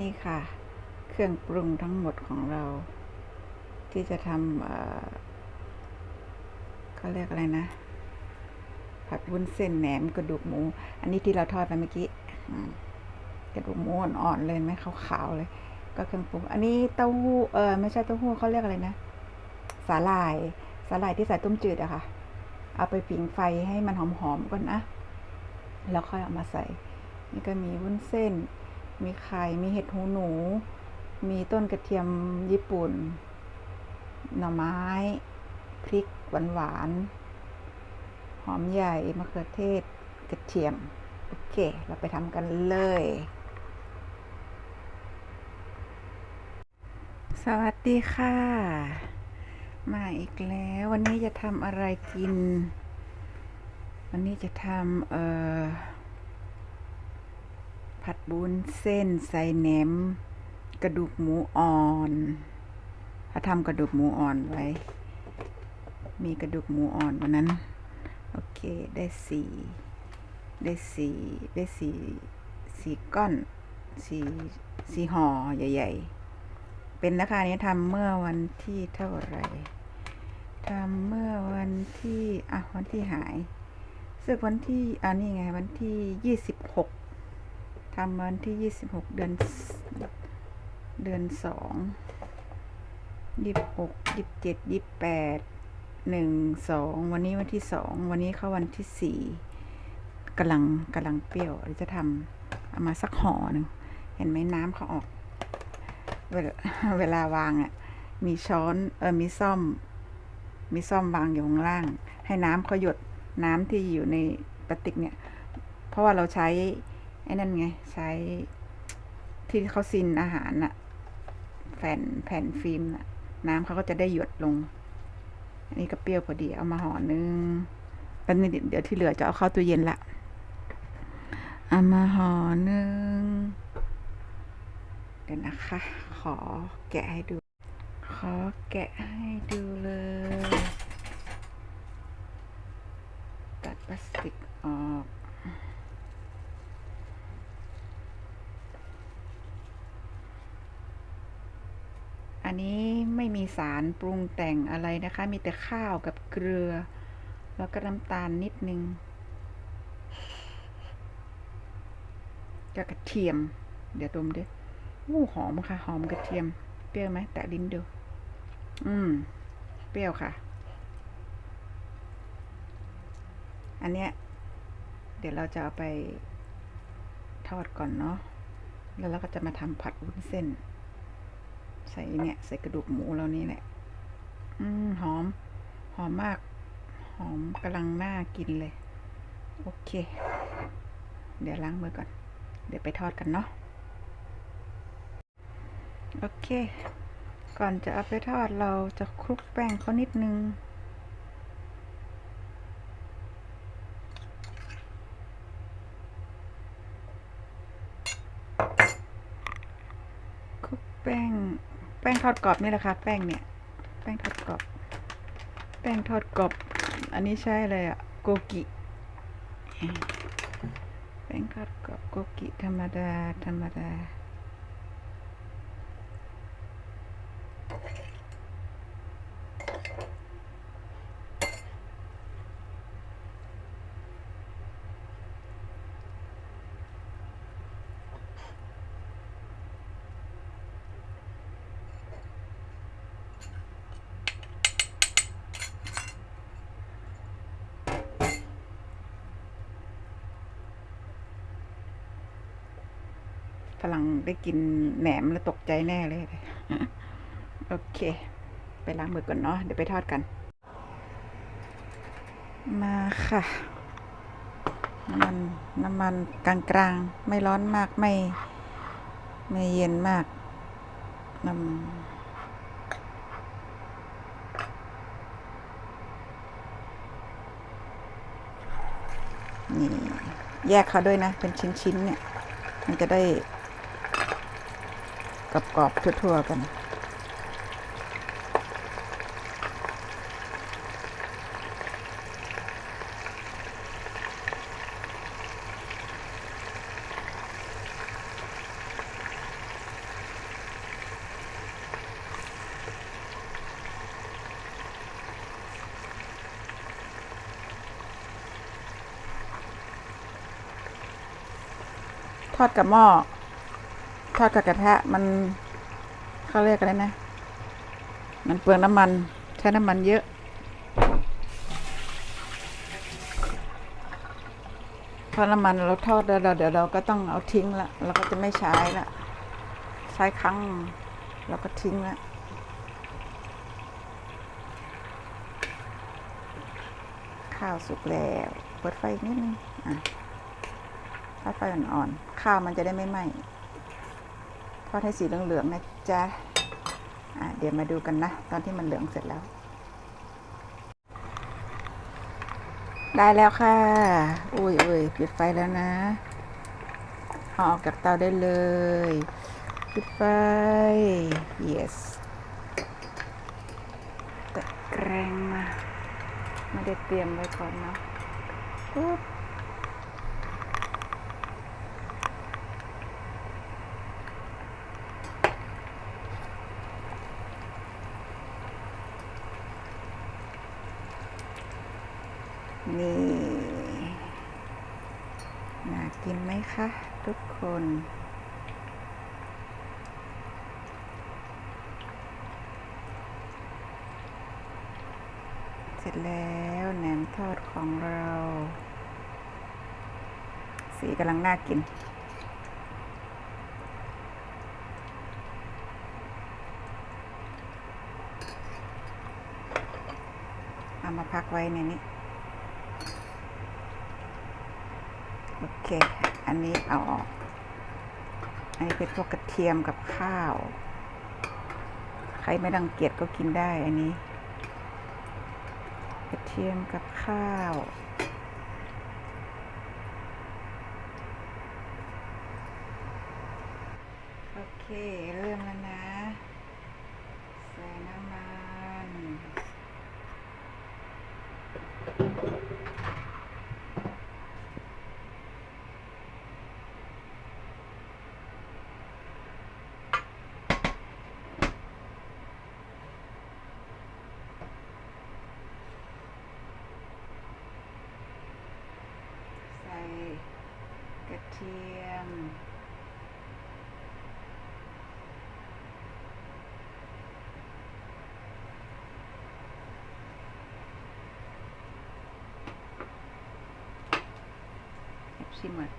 นี่ค่ะ เครื่องปรุงทั้งหมดของเรา ที่จะทำเอ่อเขาเรียกอะไรนะ ผัดวุ้นเส้นแหนมกระดูกหมู อันนี้ที่เราทอดไปเมื่อกี้กระดูกหมูอ่อนๆเลยไหมขาวๆเลย ก็เครื่องปรุง อันนี้เต้าหู้เออไม่ใช่เต้าหู้เขาเรียกอะไรนะสาหร่ายสาหร่ายที่ใส่ต้มจืดอะค่ะ เอาไปผิงไฟให้มันหอมๆก่อนนะแล้วค่อยเอามาใส่ นี่ก็มีวุ้นเส้น มีไข่ มีเห็ดหูหนู มีต้นกระเทียมญี่ปุ่น หน่อไม้ พริกหวานๆหอมใหญ่ มะเขือเทศ กระเทียม โอเค เราไปทำกันเลย สวัสดีค่ะ มาอีกแล้ว วันนี้จะทำอะไรกิน วันนี้จะทำเอ่อ ผัดบุญเส้นใส่แหนม กระดูกหมูอ่อนถ้าทำกระดูกหมูอ่อนไว้ มีกระดูกหมูอ่อนวันนั้น โอเค ได้สี่ได้สี่ได้สี่สี่ก้อนสี่สี่ห่อใหญ่ ๆ เป็นราคานี้ทำเมื่อวันที่เท่าไหร่ทำเมื่อวันที่อะวันที่หายซึ่งวันที่ อ่านี่ไง วันที่ยี่สิบหก ทำวันที่ยี่สิบหกเดือน เดือนสองยี่สิบหกยี่เจ็ดยี่แปดหนึ่งสองวันนี้วันที่สองวันนี้เข้าวันที่สี่กำลังกำลังเปรี้ยวเดี๋ยวจะทำเอามาสักห่อหนึ่ง เห็นไหมน้ำเขาออก เวลาเวลาวางอะ มีช้อน เออ มีซ่อม มีซ่อมวางอยู่ข้างล่าง ให้น้ำเขาหยดน้ำที่อยู่ในปฏิกเนี่ย เพราะว่าเราใช้ ไอ้นั่นไง ใช้ที่เขาซินอาหารน่ะแผ่นแผ่นฟิล์มน่ะ น้ำเขาก็จะได้หยดลง อันนี้ก็เปรี้ยวพอดีเอามาห่อนึงแล้วนี่เดี๋ยวที่เหลือจะเอาเข้าตู้เย็นละเอามาห่อนึงเดี๋ยวนะคะ ขอแกะให้ดู ขอแกะให้ดูเลย ตัดพลาสติกออก นนี้ไม่มีสารปรุงแต่งอะไรนะคะ มีแต่ข้าวกับเกลือ แล้วก็น้ำตาลนิดนึงกับกระเทียม เดี๋ยวดมด้วยอู้หอมค่ะ หอมกระเทียม เปรี้ยวไหมแตะลิ้นดู อืม เปรี้ยวค่ะ อันเนี้ย เดี๋ยวเราจะเอาไปทอดก่อนเนาะ แล้วเราก็จะมาทำผัดวุ้นเส้น ใส่เนี่ยใส่กระดูกหมูเรานี่แหละ อืมหอม หอมมาก หอมกำลังน่ากินเลย โอเค เดี๋ยวล้างมือก่อน เดี๋ยวไปทอดกันเนาะ โอเค ก่อนจะเอาไปทอดเราจะคลุกแป้งเขานิดนึงคลุกแป้ง แป้งทอดกรอบนี่แหละค่ะ แป้งเนี่ย แป้งทอดกรอบ แป้งทอดกรอบ อันนี้ใช่เลยอะโกกิ แป้งทอดกรอบโกกิธรรมดา ธรรมดา ฝรั่งได้กินแหนมแล้วตกใจแน่เลย โอเค ไปล้างมือก่อนเนาะเดี๋ยวไปทอดกัน มาค่ะ น้ำมันน้ำมันกลางๆไม่ร้อนมากไม่ ไม่เย็นมากน้ำนี่แยกเขาด้วยนะ เป็นชิ้นๆเนี่ย มันจะได้ กับกรอบทั่วๆกัน ทอดกับหม้อ ทอดกับกระทะมันเขาเรียกอะไรนะ มันเปลืองน้ำมัน ใช้น้ำมันเยอะ พอน้ำมันเราทอดแล้วเราเดี๋ยวเราก็ต้องเอาทิ้งละเราก็จะไม่ใช้ละใช้ครั้งเราก็ทิ้งละข้าวสุกแล้วเปิดไฟนิดนึงอะทอดไฟอ่อนๆข้าวมันจะได้ไม่ไหม้ อดให้สีเหลืองๆนะจ๊ะเดี๋ยวมาดูกันนะ ตอนที่มันเหลืองเสร็จแล้ว ได้แล้วค่ะอุ้ยอุ้ยปิดไฟแล้วนะเอาออกจากเตาได้เลย ปิดไฟ yes ตะแกรงมา ไม่ได้เตรียมไว้ก่อนเนาะปุ๊บ นี่น่ากินไหมคะ ทุกคน เสร็จแล้วแหนมทอดของเรา สีกำลังน่ากินเอามาพักไว้ในนี้ โอ เค อันนี้เอาออก อันนี้เป็นพวกกระเทียมกับข้าว ใครไม่ดังเกียจก็กินได้อันนี้ กระเทียมกับข้าว โอเค เริ่มแล้วนะ ใส่น้ำมัน ใส่กระเทียม ชิมอะ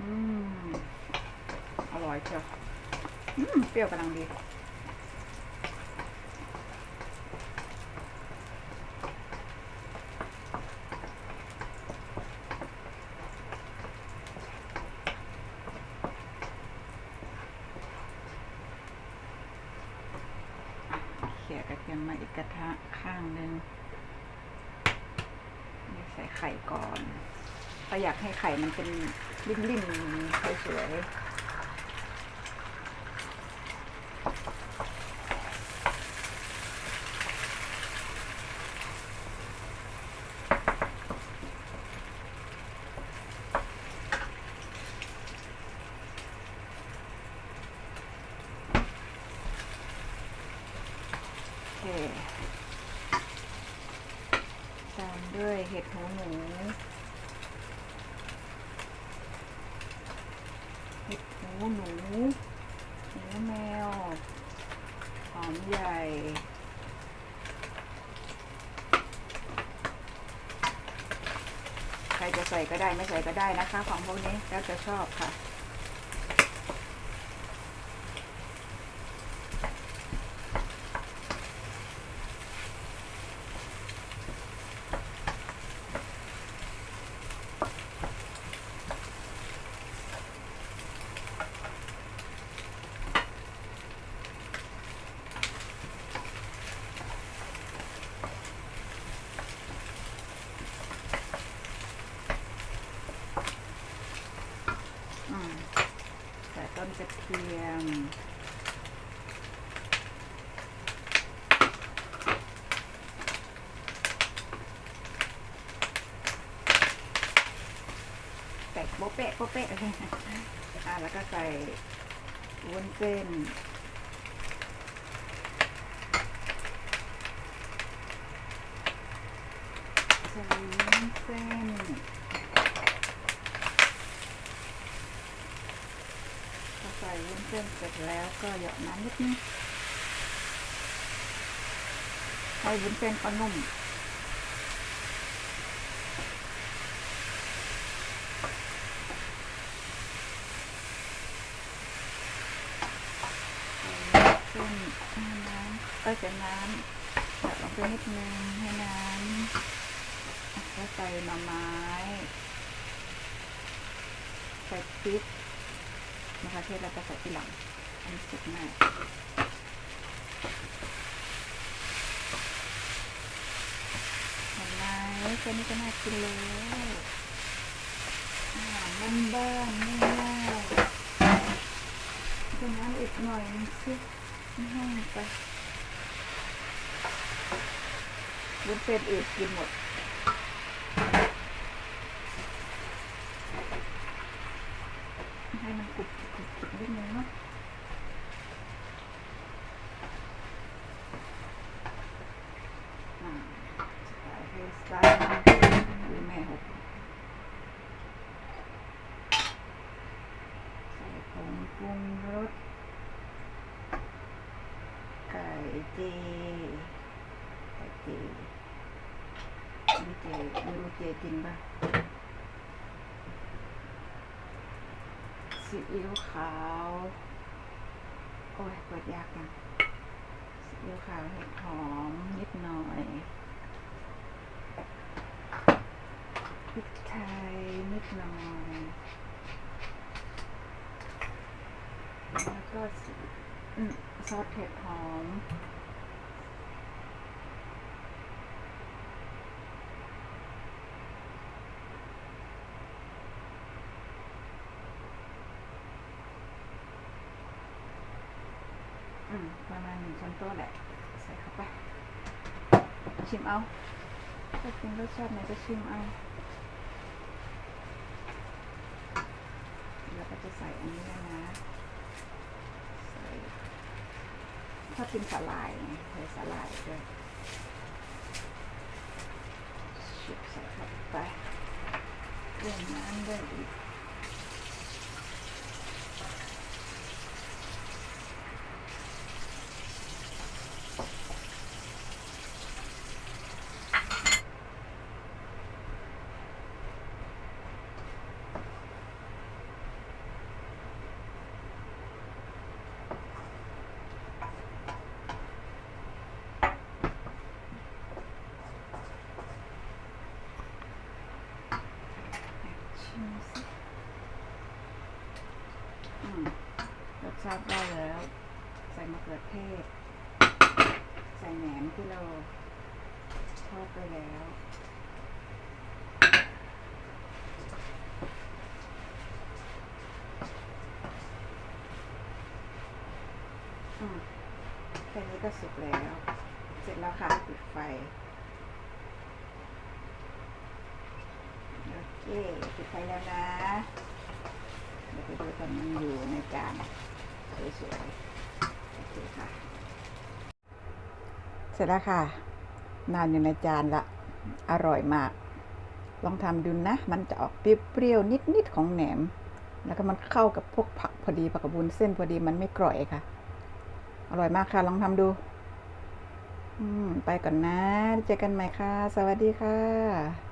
อืมอร่อยเชียวอืมเปรี้ยวกำลังดีเขี่ยกระเทียมมาอีกกระทะข้างหนึ่งใส่ไข่ก่อน ถ้าอยากให้ไข่มันเป็นริมๆสวยๆโอเคตามด้วยเห็ดหูหนู เหนู หนูแมว หอมใหญ่ ใครจะใส่ก็ได้ไม่ใส่ก็ได้นะคะ ของพวกนี้แล้วจะชอบค่ะ อืมใส่ ต้นกระเทียมแตกโป๊ะเป๊ะโป๊ะเป๊ะอะแล้วก็ใส่วุ้นเส้นใส่วุ้นเส้น ส่วุ้นเส้นเสร็จแล้วก็หยดน้ำนิดนึงให้วุ้นเส้นเขานุ่มเส้นให้น้ำก็จะน้ำตัดลงไปนิดนึงให้น้ำแล้วใส่หน่อไม้ใส่พริก มะเขือเทศเราจะใส่ทีหลังอันนี้สุดมากเห็นไหมแค่นี้ก็น่ากินแล้วอาหารบ้านๆง่ายๆเป็นน้ำอีกหน่อยนึงสิไม่ให้ไปบุญเส้นอื่นกินหมด ให้มันกรุบกรุบกรุบนิดนึงเนาะอ่าใส่ให้ใส่ดูแม่หกใส่ผง ปรุงรสไก่เจไก่เจม่เจไม่รู้เจจริงป่ะซีอิ๊วขาว โอ้ยเปิดยากจังซีอิ๊วขาวเห็ดหอมนิดหน่อยพริกไทยนิดหน่อย แล้วก็สีอืม ซอสเห็ดหอม อืม ประมาณหนึ่งช้อนโต๊ะแหละ ใส่เข้าไป ชิมเอาถ้ากินรสชาติไหนก็ชิมเอาแล้วก็จะใส่อันนี้นะ ใส่ ถ้าเป็นสาลายนะใส่สาลายด้วยชิบใส่เข้าไปเรื่องน้ำด้วยอีก ชิมสิอืมรส ชาติได้แล้ว ใส่มะเขือเทศ ใส่แหนมที่เราทอดไปแล้วอืมแค่นี้ก็สุกแล้ว เสร็จแล้วค่ะปิดไฟ โอเค ปิดไฟแล้วนะ เดี๋ยวไปดูตอนมันอยู่ในจาน สวยๆโอเคค่ะเสร็จแล้วค่ะ นานอยู่ในจานละ อร่อยมาก ลองทำดูนะ มันจะออกเปรี้ยวๆนิดๆของแหนม แล้วก็มันเข้ากับพวกผักพอดีผักกระบุนเส้นพอดีมันไม่กร่อยค่ะ อร่อยมากค่ะ ลองทำดูอืมไปก่อนนะ เจอกันใหม่ค่ะ สวัสดีค่ะ